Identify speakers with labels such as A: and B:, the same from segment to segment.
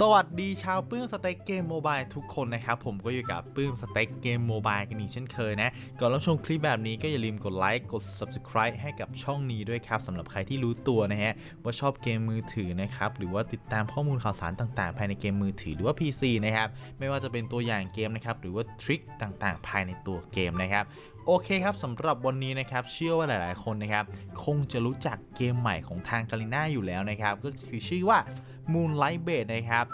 A: สวัสดีชาวปื้มสเต็กเกมโมบายทุกคนนะครับ ผมก็อยู่กับปื้มสเต็กเกมโมบายกันอีกเช่นเคยนะ ก่อนรับชมคลิปแบบนี้ก็อย่าลืมกดไลค์กด Subscribe ให้กับช่องนี้ด้วยครับสำหรับใครที่รู้ตัวนะฮะ ว่าชอบเกมมือถือนะครับ หรือว่าติดตามข้อมูลข่าวสารต่างๆ ภายในเกมมือถือหรือว่า PC นะครับ ไม่ว่าจะเป็นตัวอย่างเกมนะครับ หรือว่าทริคต่างๆ ภายในตัวเกมนะครับ โอเคครับสำหรับวันนี้นะครับเชื่อว่าหลาย ๆ คนนะครับคงจะรู้จักเกมใหม่ของทางกาลิน่าอยู่แล้วนะครับก็คือชื่อว่า Moonlight b a s e นะครับ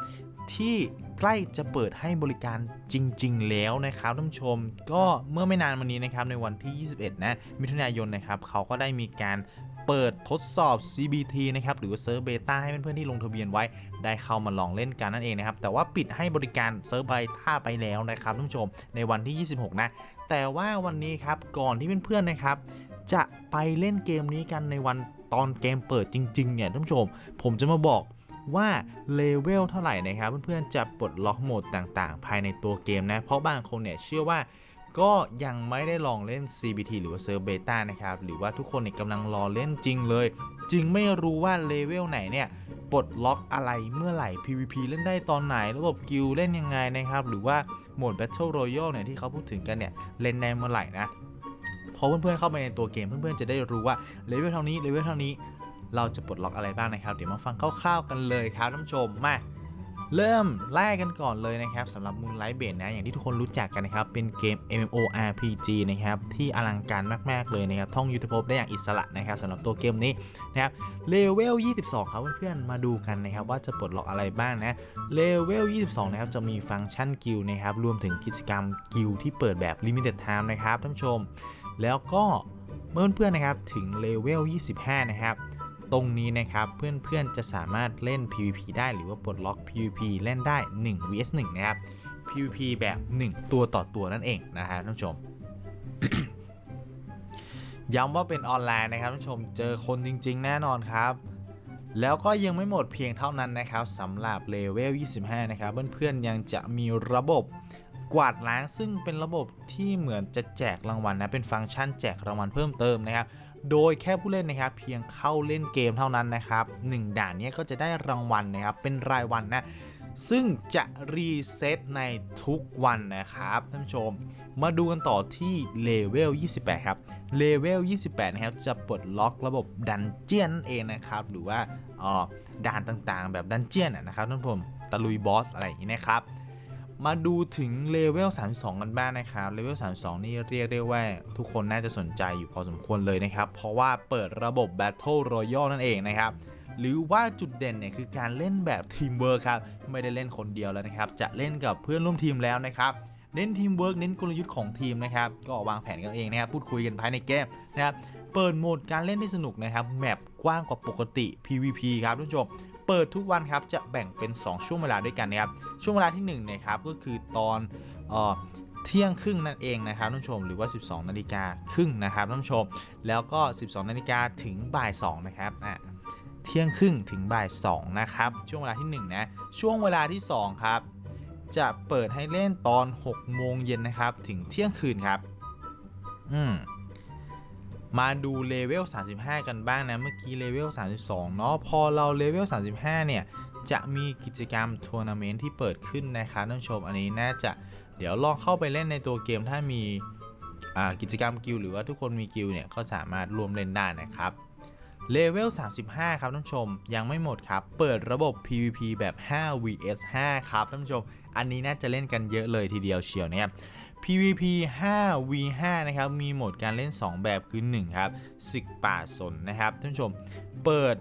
A: ที่ใกล้จะเปิดให้บริการจริง ๆ แล้วนะครับท่านผู้ชม ก็เมื่อไม่นานมานี้นะครับในวันที่ 21 นะมิถุนายนนะครับเขาก็ได้มีการเปิดทดสอบ CBT นะครับ หรือว่าเซิร์ฟเบต้าให้เพื่อนๆที่ลงทะเบียนไว้ได้เข้ามาลองเล่นกันนั่นเองนะครับ แต่ว่าปิดให้บริการเซิร์ฟเบต้าไปแล้วนะครับท่านผู้ชมในวันที่ 26 นะ แต่ว่าวันนี้ครับก่อนที่เพื่อนๆนะครับ จะไปเล่นเกมนี้กันในวันตอนเกมเปิดจริงๆเนี่ยท่านผู้ชม ผมจะมาบอกว่าเลเวลเท่าไหร่นะครับ เพื่อนๆจะปลดล็อกโหมดต่างๆ ภายในตัวเกมนะ เพราะบางคนเนี่ยเชื่อว่า ก็ยังไม่ได้ลองเล่น CBT หรือว่าเซิร์ฟเบต้านะครับ หรือว่าทุกคนเนี่ยกำลังรอเล่นจริงเลยจึงไม่รู้ว่าเลเวลไหนเนี่ยปลดล็อกอะไรเมื่อไหร่ PVP เล่นได้ตอนไหน ระบบกิลเล่นยังไงนะครับ หรือว่าโหมด Battle Royale เนี่ยที่เขาพูดถึงกันเนี่ยเล่นได้เมื่อไหร่นะพอเพื่อนๆเข้าไปในตัวเกมเพื่อนๆจะได้รู้ว่าเลเวลเท่านี้เลเวลเท่านี้เราจะปลดล็อกอะไรบ้างนะครับ เดี๋ยวมาฟังคร่าวๆกันเลยครับท่านผู้ชมมา เริ่มแรกกันก่อนเลยนะครับสำหรับ Moonlight b a s e นะ อย่างที่ทุกคนรู้จักกันนะครับ เป็นเกม MMORPG นะครับ ที่อลังการมาก ๆ เลยนะครับ ท่องยุทธภพได้อย่างอิสระนะครับสำหรับตัวเกมนี้นะครับเลเวล 22 ครับเพื่อนๆมาดูกันนะครับ ว่าจะปลดล็อกอะไรบ้างนะเลเวล 22 นะครับ จะมีฟังก์ชันกิลนะครับ รวมถึงกิจกรรมกิลที่เปิดแบบ Limited Time นะครับท่านผู้ชม แล้วก็เมื่อเพื่อนๆนะครับถึงเลเวล 25 นะครับ ตรงนี้นะครับ เพื่อนๆจะสามารถเล่น PVP ได้หรือว่าปลดล็อก PVP เล่นได้ 1 vs 1 นะครับ PVP แบบ 1 ตัวต่อตัวนั่นเองนะฮะท่านผู้ชมย้ำว่าเป็นออนไลน์นะครับท่านผู้ชมเจอคนจริง ๆ แน่นอนครับแล้วก็ยังไม่หมดเพียงเท่านั้นนะครับสำหรับเลเวล 25 นะครับ เพื่อนๆยังจะมีระบบกวาดล้างซึ่งเป็นระบบที่เหมือนจะแจกรางวัลนะ เป็นฟังก์ชันแจกรางวัลเพิ่มเติมนะครับ โดยแค่ผู้เล่นนะครับเพียงเข้าเล่นเกมเท่านั้นนะครับ1ด่านนี้ก็จะได้รางวัลนะครับเป็นรายวันนะซึ่งจะรีเซ็ตในทุกวันนะครับท่านผู้ชม มาดูกันต่อที่เลเวล 28 ครับ เลเวล 28 นะครับ จะปลดล็อกระบบดันเจียนนั่นเองนะครับ หรือว่าออด่านต่างๆ แบบดันเจียนนะนะครับท่านผู้ชม ตะลุยบอสอะไรอย่างนี้นะครับ มาดูถึงเลเวล 32 กันบ้างนะครับ เลเวล 32 นี่เรียกได้ว่า ทุกคนน่าจะสนใจอยู่พอสมควรเลยนะครับ เพราะว่าเปิดระบบ Battle Royale นั่นเองนะครับ หรือว่าจุดเด่นเนี่ยคือการเล่นแบบทีมเวิร์คครับ ไม่ได้เล่นคนเดียวแล้วนะครับ จะเล่นกับเพื่อนร่วมทีมแล้วนะครับเน้นทีมเวิร์กเน้นกลยุทธ์ของทีมนะครับ ก็วางแผนกันเองนะครับ พูดคุยกันภายในเกมนะครับ เปิดโหมดการเล่นที่สนุกนะครับ แมปกว้างกว่าปกติ PVP ครับท่านผู้ชม เปิดทุกวันครับจะแบ่งเป็น 2 ช่วงเวลาด้วยกันนะครับช่วงเวลาที่1นะครับก็คือตอนเที่ยงครึ่งนั่นเองนะครับท่านผู้ชมหรือว่า 12นาฬิกาครึ่งนะครับท่านผู้ชม แล้วก็ 12นาฬิกาถึงบ่าย2นะครับอะเที่ยงครึ่งถึงบ่าย2นะครับช่วงเวลาที่1นะช่วงเวลาที่2ครับจะเปิดให้เล่นตอน6โมงเย็นนะครับถึงเที่ยงคืนครับอืม มาดูเลเวล 35 กันบ้างนะ เมื่อกี้เลเวล 32 เนาะ พอเราเลเวล 35 เนี่ย จะมีกิจกรรมทัวร์นาเมนต์ที่เปิดขึ้นนะครับท่านผู้ชม อันนี้น่าจะเดี๋ยวลองเข้าไปเล่นในตัวเกมถ้ามีกิจกรรมกิลหรือว่าทุกคนมีกิลเนี่ยก็สามารถร่วมเล่นได้นะครับ เลเวล 35 ครับท่านผู้ชม ยังไม่หมดครับ เปิดระบบ PVP แบบ 5 vs 5 ครับท่านผู้ชม อันนี้น่าจะเล่นกันเยอะเลยทีเดียวเชียวนะครับ PVP 5 v 5นะครับ มีโหมดการเล่น 2 แบบคือ 1 ครับศึกป่าสนนะครับท่านผู้ชม เปิด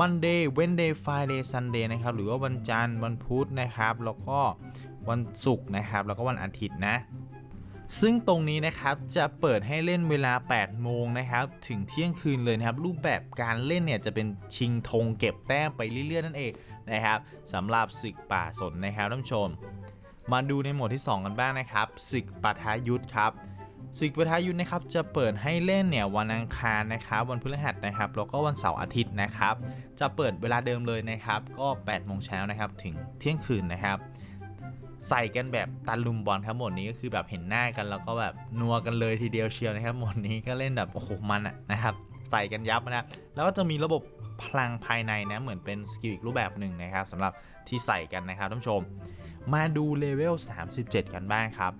A: Monday Wednesday Friday Sunday นะครับ หรือว่าวันจันทร์วันพุธนะครับ แล้วก็วันศุกร์นะครับ แล้วก็วันอาทิตย์นะ ซึ่งตรงนี้นะครับจะเปิดให้เล่นเวลา 8 โมงนะครับถึงเที่ยงคืนเลยนะครับ รูปแบบการเล่นเนี่ยจะเป็นชิงธงเก็บแต้มไปเรื่อยๆ นั่นเองนะครับสำหรับศึกป่าสนนะครับท่านผู้ชม มาดูในโหมดที่ 2 กันบ้างนะครับศึกปะทะยุทธครับศึกปะทะยุทธนะครับจะเปิดให้เล่นเนี่ยวันอังคารนะครับวันพฤหัสนะครับแล้วก็วันเสาร์อาทิตย์นะครับ จะเปิดเวลาเดิมเลยนะครับ ก็8โมงเช้านะครับถึงเที่ยงคืนนะครับ ใส่กันแบบตะลุมบอลครับหมดนี้ก็คือแบบเห็นหน้ากันแล้วก็แบบนัวกันเลยทีเดียวเชียวนะครับหมดนี้ก็เล่นแบบโอ้โหมันอะนะครับใส่กันยับนะแล้วก็จะมีระบบพลังภายในนะเหมือนเป็นสกิลอีกรูปแบบหนึ่งนะครับสำหรับที่ใส่กันนะครับท่านผู้ชม มาดูเลเวล 37 กันบ้างครับ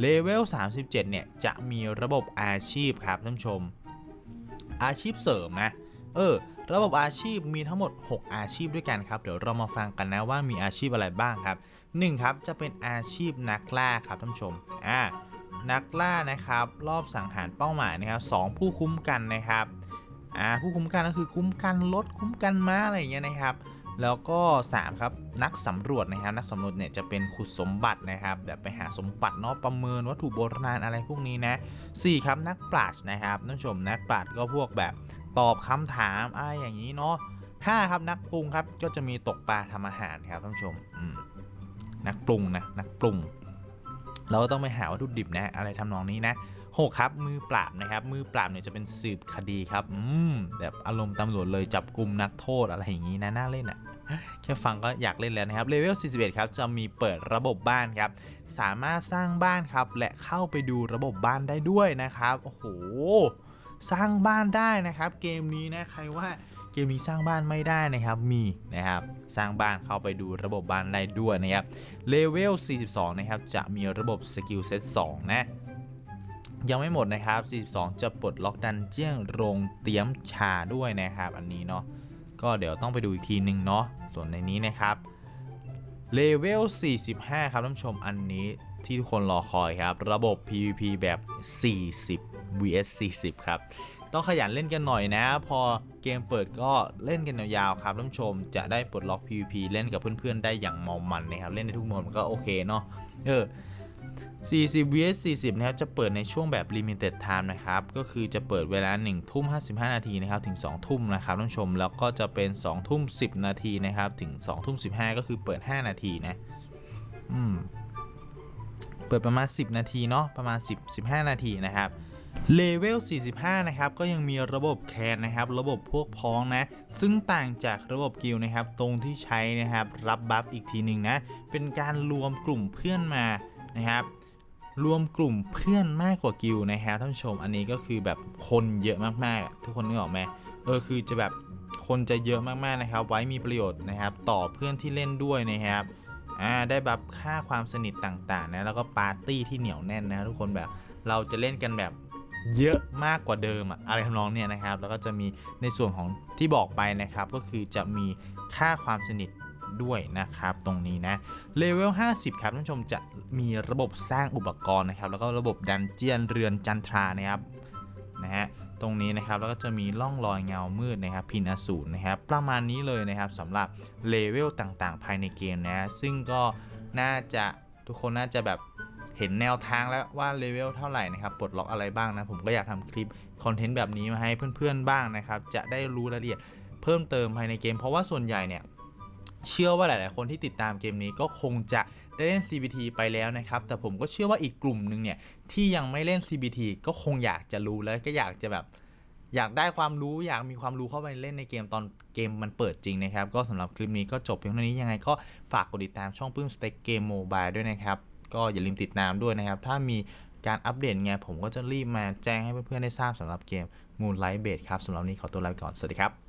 A: เลเวล 37 เนี่ยจะมีระบบอาชีพครับท่านผู้ชม อาชีพเสริมนะเออระบบอาชีพมีทั้งหมด 6 อาชีพด้วยกันครับ เดี๋ยวเรามาฟังกันนะว่ามีอาชีพอะไรบ้างครับ 1ครับจะเป็นอาชีพนักล่าครับท่านผู้ชมอ่านักล่านะครับรอบสังหารเป้าหมายนะครับสองผู้คุ้มกันนะครับอ่าผู้คุ้มกันก็คือคุ้มกันรถคุ้มกันม้าอะไรอย่างเงี้ยนะครับ แล้วก็ 3 ครับนักสำรวจนะครับนักสำรวจเนี่ยจะเป็นขุดสมบัตินะครับแบบไปหาสมบัติเนาะประเมินวัตถุโบราณอะไรพวกนี้นะ4ครับนักปราชญ์นะครับท่านผู้ชมนักปราชญ์ก็พวกแบบตอบคำถามอะไรอย่างนี้เนาะ5ครับนักปรุงครับก็จะมีตกปลาทำอาหารครับท่านผู้ชมอืม นักปรุงนะนักปรุง เราก็ต้องไปหาวัตถุดิบนะอะไรทำนองนี้นะหกครับมือปราบนะครับมือปราบเนี่ยจะเป็นสืบคดีครับอืมแบบอารมณ์ตำรวจเลยจับกลุ่มนักโทษอะไรอย่างนี้นะน่าเล่นอะแค่ฟังก็อยากเล่นแล้วนะครับเลเวล 41 ครับ จะมีเปิดระบบบ้านครับ สามารถสร้างบ้านครับ และเข้าไปดูระบบบ้านได้ด้วยนะครับ โอ้โห สร้างบ้านได้นะครับ เกมนี้นะ ใครว่า เกมนี้สร้างบ้านไม่ได้นะครับมีนะครับสร้างบ้านเข้าไปดูระบบบ้านได้ด้วยนะครับเลเวล 42 นะครับจะมีระบบสกิลเซต2นะยังไม่หมดนะครับ 42 จะปลดล็อกดันเจี้ยงโรงเตรียมชาด้วยนะครับ อันนี้เนาะก็เดี๋ยวต้องไปดูอีกทีหนึ่งเนาะส่วนในนี้นะครับเลเวล 45 ครับท่านผู้ชมอันนี้ที่ทุกคนรอคอยครับ ระบบ PVP แบบ 40 vs 40 ครับ ต้องขยันเล่นกันหน่อยนะ พอเกมเปิดก็เล่นกันยาวๆครับท่านผู้ชมจะได้ปลดล็อก PVP เล่นกับเพื่อนๆได้อย่างเมามันนะครับ เล่นในทุกโหมดมันก็โอเคเนาะเออ40 vs 40 นะครับ จะเปิดในช่วงแบบ limited time นะครับ ก็คือจะเปิดเวลา 1 ทุ่ม 55 นาทีนะครับ ถึง 2 ทุ่มนะครับท่านผู้ชม แล้วก็จะเป็น 2 ทุ่ม 10 นาทีนะครับ ถึง 2 ทุ่ม 15 ก็คือเปิด 5 นาทีนะ อืม เปิดประมาณ 10 นาทีเนาะ ประมาณ 10 15 นาทีนะครับ เลเวล 45 นะครับ ก็ยังมีระบบแคนนะครับ ระบบพวกพ้องนะ ซึ่งต่างจากระบบกิลนะครับ ตรงที่ใช้นะครับ รับบัฟอีกทีหนึ่งนะ เป็นการรวมกลุ่มเพื่อนมานะครับ รวมกลุ่มเพื่อนมากกว่ากิลนะครับท่านผู้ชม อันนี้ก็คือแบบคนเยอะมากๆ ทุกคนนึกออกไหมเออ คือจะแบบคนจะเยอะมากๆนะครับ ไว้มีประโยชน์นะครับ ต่อเพื่อนที่เล่นด้วยนะครับอ่าได้แบบค่าความสนิทต่างๆนะ แล้วก็ปาร์ตี้ที่เหนียวแน่นนะทุกคนแบบ เราจะเล่นกันแบบ เยอะมากกว่าเดิมอะอะไรทำนองเนี้ยนะครับ แล้วก็จะมีในส่วนของที่บอกไปนะครับ ก็คือจะมีค่าความสนิทด้วยนะครับตรงนี้นะเลเวล 50 ครับท่านผู้ชมจะมีระบบสร้างอุปกรณ์นะครับ แล้วก็ระบบดันเจียนเรือนจันทรานะครับนะฮะตรงนี้นะครับแล้วก็จะมีร่องรอยเงามืดนะครับพินอสูรนะครับประมาณนี้เลยนะครับสำหรับเลเวลต่างๆ ภายในเกมนะซึ่งก็น่าจะทุกคนน่าจะแบบ ห็นแนวทางแล้วว่าเลเวลเท่าไหร่นะครับปลดล็อกอะไรบ้างนะผมก็อยากทำคลิปคอนเทนต์แบบนี้มาให้เพื่อนๆบ้างนะครับจะได้รู้รายละเอียดเพิ่มเติมภายในเกม เพราะว่าส่วนใหญ่เนี่ยเชื่อว่าหลาย ๆ คนที่ติดตามเกมนี้ก็คงจะได้เล่น CBT ไปแล้วนะครับ แต่ผมก็เชื่อว่าอีกกลุ่มหนึ่งเนี่ยที่ยังไม่เล่น CBT ก็คงอยากจะรู้แล้วก็อยากจะแบบอยากได้ความรู้อยากมีความรู้เข้าไปเล่นในเกมตอนเกมมันเปิดจริงนะครับ ก็สำหรับคลิปนี้ก็จบเพียงเท่านี้ยังไงก็ฝากกดติดตามช่องปื้มสเต็กเกมโมบายด้วยนะครับ ก็อย่าลืมติดตามด้วยนะครับ ถ้ามีการอัปเดตไงผมก็จะรีบมาแจ้งให้เพื่อนๆได้ทราบสำหรับเกม Moonlight b a s e ครับสำหรับนี้ขอตัวลาไปก่อน สวัสดีครับ